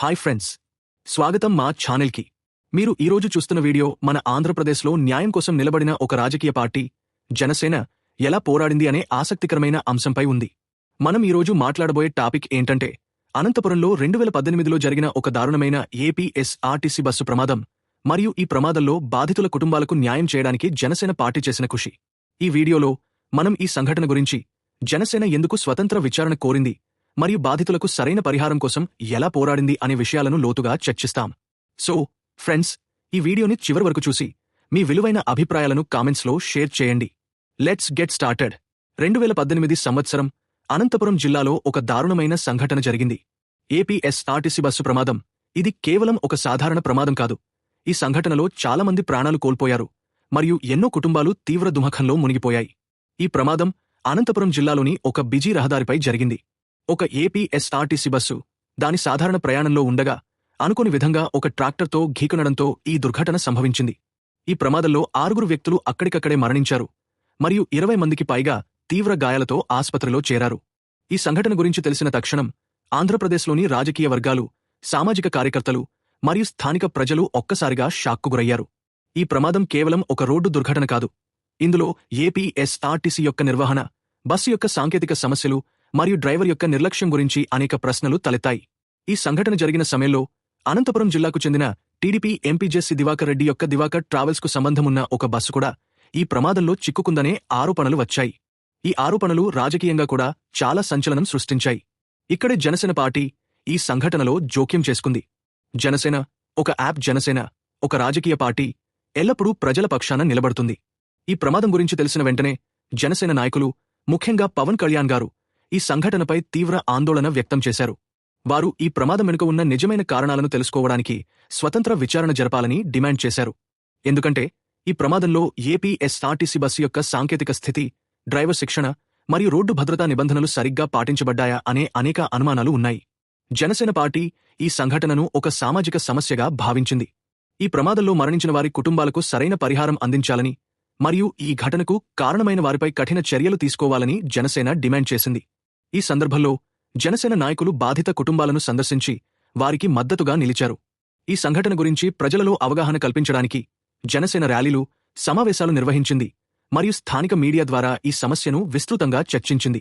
Hi friends. స్వాగతం మా ఛానల్కి. మీరు ఈరోజు చూస్తున్న వీడియో మన ఆంధ్రప్రదేశ్లో న్యాయం కోసం నిలబడిన ఒక రాజకీయ పార్టీ జనసేన ఎలా పోరాడింది అనే ఆసక్తికరమైన అంశంపై ఉంది. మనం ఈరోజు మాట్లాడబోయే టాపిక్ ఏంటంటే అనంతపురంలో రెండు వేల పద్దెనిమిదిలో జరిగిన ఒక దారుణమైన ఏపీఎస్ఆర్టీసీ బస్సు ప్రమాదం మరియు ఈ ప్రమాదంలో బాధితుల కుటుంబాలకు న్యాయం చేయడానికి జనసేన పార్టీ చేసిన కృషి. ఈ వీడియోలో మనం ఈ సంఘటన గురించి జనసేన ఎందుకు స్వతంత్ర విచారణ కోరింది మరియు బాధితులకు సరైన పరిహారం కోసం ఎలా పోరాడింది అనే విషయాలను లోతుగా చర్చిస్తాం. సో ఫ్రెండ్స్ ఈ వీడియోని చివరి వరకు చూసి మీ విలువైన అభిప్రాయాలను కామెంట్స్లో షేర్ చేయండి. Let's get started. రెండు వేల పద్దెనిమిది సంవత్సరం అనంతపురం జిల్లాలో ఒక దారుణమైన సంఘటన జరిగింది. ఏపీఎస్ఆర్టీసీ బస్సు ప్రమాదం. ఇది కేవలం ఒక సాధారణ ప్రమాదం కాదు. ఈ సంఘటనలో చాలామంది ప్రాణాలు కోల్పోయారు. మరియు ఎన్నో కుటుంబాలు తీవ్ర దుమఖంలో మునిగిపోయాయి. ఈ ప్రమాదం అనంతపురం జిల్లాలోని ఒక బిజీ రహదారిపై జరిగింది. ఒక ఏపీఎస్ఆర్టీసీ బస్సు దాని సాధారణ ప్రయాణంలో ఉండగా అనుకోని విధంగా ఒక ట్రాక్టర్తో ఘీకొనడంతో ఈ దుర్ఘటన సంభవించింది. ఈ ప్రమాదంలో ఆరుగురు వ్యక్తులు అక్కడికక్కడే మరణించారు. మరియు ఇరవై మందికి పైగా తీవ్ర గాయాలతో ఆస్పత్రిలో చేరారు. ఈ సంఘటన గురించి తెలిసిన తక్షణం ఆంధ్రప్రదేశ్లోని రాజకీయ వర్గాలు సామాజిక కార్యకర్తలు మరియు స్థానిక ప్రజలు ఒక్కసారిగా షాక్కు గురయ్యారు ఈ ప్రమాదం కేవలం ఒక రోడ్డు దుర్ఘటన కాదు. ఇందులో ఏపీఎస్ఆర్టీసీ యొక్క నిర్వహణ బస్సు యొక్క సాంకేతిక సమస్యలు మరియు డ్రైవర్ యొక్క నిర్లక్ష్యం గురించి అనేక ప్రశ్నలు తలెత్తాయి. ఈ సంఘటన జరిగిన సమయంలో అనంతపురం జిల్లాకు చెందిన TDP MP JC Diwakar Reddy యొక్క దివాకర్ ట్రావెల్స్కు సంబంధమున్న ఒక బస్సు కూడా ఈ ప్రమాదంలో చిక్కుకుందనే ఆరోపణలు వచ్చాయి. ఈ ఆరోపణలు రాజకీయంగా కూడా చాలా సంచలనం సృష్టించాయి. ఇక్కడే జనసేన పార్టీ ఈ సంఘటనలో జోక్యం చేసుకుంది. జనసేన ఒక యాప్ జనసేన ఒక రాజకీయ పార్టీ ఎల్లప్పుడూ ప్రజల పక్షాన నిలబడుతుంది. ఈ ప్రమాదం గురించి తెలిసిన వెంటనే జనసేన నాయకులు ముఖ్యంగా పవన్ కళ్యాణ్ గారు ఈ సంఘటనపై తీవ్ర ఆందోళన వ్యక్తం చేశారు. వారు ఈ ప్రమాదం వెనుక ఉన్న నిజమైన కారణాలను తెలుసుకోవడానికి స్వతంత్ర విచారణ జరపాలని డిమాండ్ చేశారు. ఎందుకంటే ఈ ప్రమాదంలో ఏపీఎస్ఆర్టీసీ బస్సు యొక్క సాంకేతిక స్థితి డ్రైవర్ శిక్షణ మరియు రోడ్డు భద్రతా నిబంధనలు సరిగ్గా పాటించబడ్డాయా అనే అనేక అనుమానాలు ఉన్నాయి. జనసేన పార్టీ ఈ సంఘటనను ఒక సామాజిక సమస్యగా భావించింది. ఈ ప్రమాదంలో మరణించిన వారి కుటుంబాలకు సరైన పరిహారం అందించాలని మరియు ఈ ఘటనకు కారణమైన వారిపై కఠిన చర్యలు తీసుకోవాలని జనసేన డిమాండ్ చేసింది. ఈ సందర్భంలో జనసేన నాయకులు బాధిత కుటుంబాలను సందర్శించి వారికి మద్దతుగా నిలిచారు. ఈ సంఘటన గురించి ప్రజలలో అవగాహన కల్పించడానికి జనసేన ర్యాలీలు సమావేశాలు నిర్వహించింది మరియు స్థానిక మీడియా ద్వారా ఈ సమస్యను విస్తృతంగా చర్చించింది.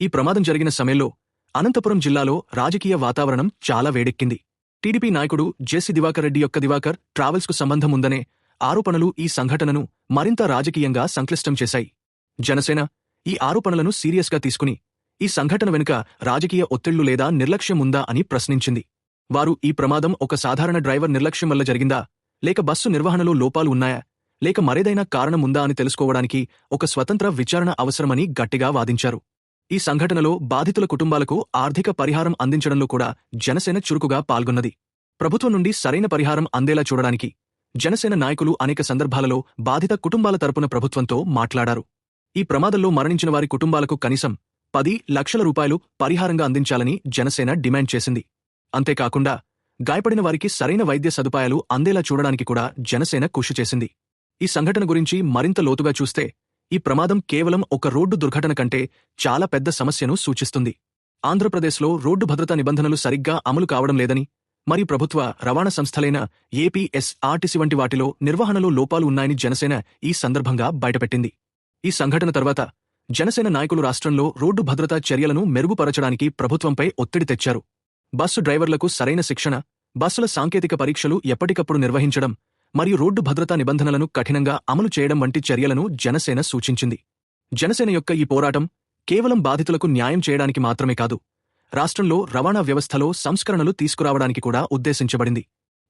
ఈ ప్రమాదం జరిగిన సమయంలో అనంతపురం జిల్లాలో రాజకీయ వాతావరణం చాలా వేడెక్కింది. టీడీపీ నాయకుడు జెసి దివాకర్ రెడ్డి యొక్క దివాకర్ ట్రావెల్స్కు సంబంధం ఉందనే ఆరోపణలు ఈ సంఘటనను మరింత రాజకీయంగా సంక్లిష్టం చేశాయి. జనసేన ఈ ఆరోపణలను సీరియస్గా తీసుకుని ఈ సంఘటన వెనుక రాజకీయ ఒత్తిళ్ళు లేదా నిర్లక్ష్యం ఉందా అని ప్రశ్నించింది. వారు ఈ ప్రమాదం ఒక సాధారణ డ్రైవర్ నిర్లక్ష్యం వల్ల జరిగిందా? లేక బస్సు నిర్వహణలో లోపాలు ఉన్నాయా? లేక మరేదైనా కారణం ఉందా అని తెలుసుకోవడానికి ఒక స్వతంత్ర విచారణ అవసరమని గట్టిగా వాదించారు. ఈ సంఘటనలో బాధితుల కుటుంబాలకు ఆర్థిక పరిహారం అందించడంలో కూడా జనసేన చురుకుగా పాల్గొన్నది. ప్రభుత్వం నుండి సరైన పరిహారం అందేలా చూడడానికి జనసేన నాయకులు అనేక సందర్భాలలో బాధిత కుటుంబాల తరపున ప్రభుత్వంతో మాట్లాడారు. ఈ ప్రమాదంలో మరణించిన వారి కుటుంబాలకు కనీసం పది లక్షల రూపాయలు పరిహారంగా అందించాలని జనసేన డిమాండ్ చేసింది. అంతేకాకుండా గాయపడిన వారికి సరైన వైద్య సదుపాయాలు అందేలా చూడడానికి కూడా జనసేన కృషి చేసింది. ఈ సంఘటన గురించి మరింత లోతుగా చూస్తే ఈ ప్రమాదం కేవలం ఒక రోడ్డు దుర్ఘటన కంటే చాలా పెద్ద సమస్యను సూచిస్తుంది. ఆంధ్రప్రదేశ్లో రోడ్డు భద్రతా నిబంధనలు సరిగ్గా అమలు కావడం లేదని మరి ప్రభుత్వ రవాణా సంస్థలైన ఏపీఎస్ఆర్టీసీ వంటి వాటిలో నిర్వహణలో లోపాలు ఉన్నాయని జనసేన ఈ సందర్భంగా బయటపెట్టింది. ఈ సంఘటన తర్వాత జనసేన నాయకులు రాష్ట్రంలో రోడ్డు భద్రతా చర్యలను మెరుగుపరచడానికి ప్రభుత్వంపై ఒత్తిడి తెచ్చారు. బస్సు డ్రైవర్లకు సరైన శిక్షణ బస్సుల సాంకేతిక పరీక్షలు ఎప్పటికప్పుడు నిర్వహించడం మరియు రోడ్డు భద్రతా నిబంధనలను కఠినంగా అమలు చేయడం వంటి చర్యలను జనసేన సూచించింది. జనసేన యొక్క ఈ పోరాటం కేవలం బాధితులకు న్యాయం చేయడానికి మాత్రమే కాదు రాష్ట్రంలో రవాణా వ్యవస్థలో సంస్కరణలు తీసుకురావడానికి కూడా ఉద్దేశించబడింది.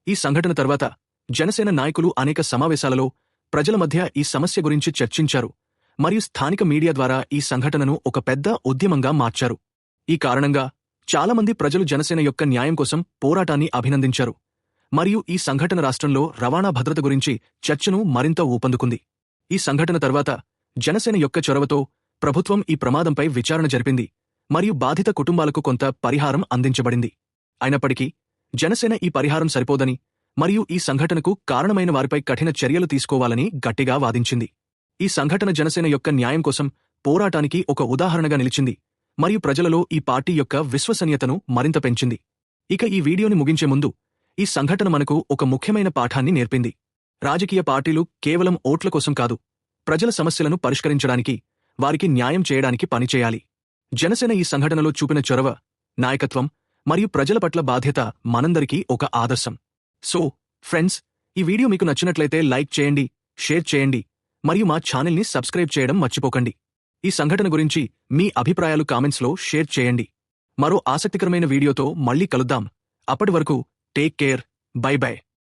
ఈ సంఘటన తర్వాత జనసేన నాయకులు అనేక సమావేశాలలో ప్రజల మధ్య ఈ సమస్య గురించి చర్చించారు. మరియు స్థానిక మీడియా ద్వారా ఈ సంఘటనను ఒక పెద్ద ఉద్యమంగా మార్చారు. ఈ కారణంగా చాలామంది ప్రజలు జనసేన యొక్క న్యాయం కోసం పోరాటాన్ని అభినందించారు. మరియు ఈ సంఘటన రాష్ట్రంలో రవాణా భద్రత గురించి చర్చను మరింత ఊపందుకుంది. ఈ సంఘటన తర్వాత జనసేన యొక్క చొరవతో ప్రభుత్వం ఈ ప్రమాదంపై విచారణ జరిపింది మరియు బాధిత కుటుంబాలకు కొంత పరిహారం అందించబడింది. అయినప్పటికీ జనసేన ఈ పరిహారం సరిపోదని మరియు ఈ సంఘటనకు కారణమైన వారిపై కఠిన చర్యలు తీసుకోవాలని గట్టిగా వాదించింది. ఈ సంఘటన జనసేన యొక్క న్యాయం కోసం పోరాటానికి ఒక ఉదాహరణగా నిలిచింది మరియు ప్రజలలో ఈ పార్టీ యొక్క విశ్వసనీయతను మరింత పెంచింది. ఇక ఈ వీడియోని ముగించే ముందు ఈ సంఘటన మనకు ఒక ముఖ్యమైన పాఠాన్ని నేర్పింది. రాజకీయ పార్టీలు కేవలం ఓట్ల కోసం కాదు ప్రజల సమస్యలను పరిష్కరించడానికి వారికి న్యాయం చేయడానికి పనిచేయాలి. జనసేన ఈ సంఘటనలో చూపిన చొరవ నాయకత్వం మరియు ప్రజల పట్ల బాధ్యత మనందరికీ ఒక ఆదర్శం. సో ఫ్రెండ్స్ ఈ వీడియో మీకు నచ్చినట్లయితే లైక్ చేయండి షేర్ చేయండి మరియు మా ఛానల్ని సబ్స్క్రైబ్ చేయడం మర్చిపోకండి. ఈ సంఘటన గురించి మీ అభిప్రాయాలు కామెంట్స్లో షేర్ చేయండి. మరో ఆసక్తికరమైన వీడియోతో మళ్ళీ కలుద్దాం. అప్పటి వరకు టేక్ కేర్. By by.